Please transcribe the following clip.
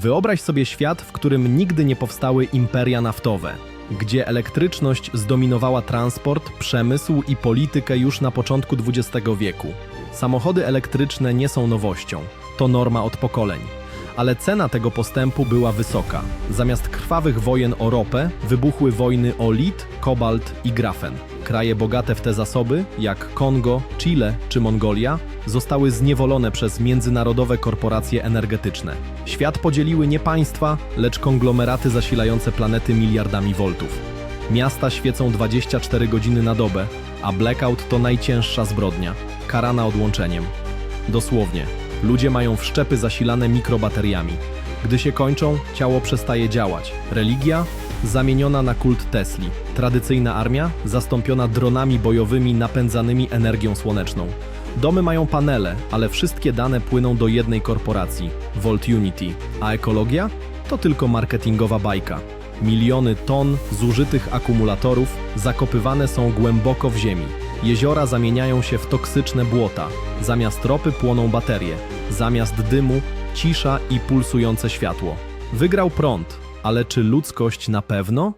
Wyobraź sobie świat, w którym nigdy nie powstały imperia naftowe, gdzie elektryczność zdominowała transport, przemysł i politykę już na początku XX wieku. Samochody elektryczne nie są nowością, to norma od pokoleń. Ale cena tego postępu była wysoka. Zamiast krwawych wojen o ropę, wybuchły wojny o lit, kobalt i grafen. Kraje bogate w te zasoby, jak Kongo, Chile czy Mongolia, zostały zniewolone przez międzynarodowe korporacje energetyczne. Świat podzieliły nie państwa, lecz konglomeraty zasilające planety miliardami voltów. Miasta świecą 24 godziny na dobę, a blackout to najcięższa zbrodnia, karana odłączeniem. Dosłownie, ludzie mają wszczepy zasilane mikrobateriami. Gdy się kończą, ciało przestaje działać. Religia zamieniona na kult Tesli. Tradycyjna armia zastąpiona dronami bojowymi napędzanymi energią słoneczną. Domy mają panele, ale wszystkie dane płyną do jednej korporacji Volt Unity. A ekologia? To tylko marketingowa bajka. Miliony ton zużytych akumulatorów zakopywane są głęboko w ziemi. Jeziora zamieniają się w toksyczne błota. Zamiast ropy płoną baterie. Zamiast dymu cisza i pulsujące światło. Wygrał prąd, ale czy ludzkość na pewno?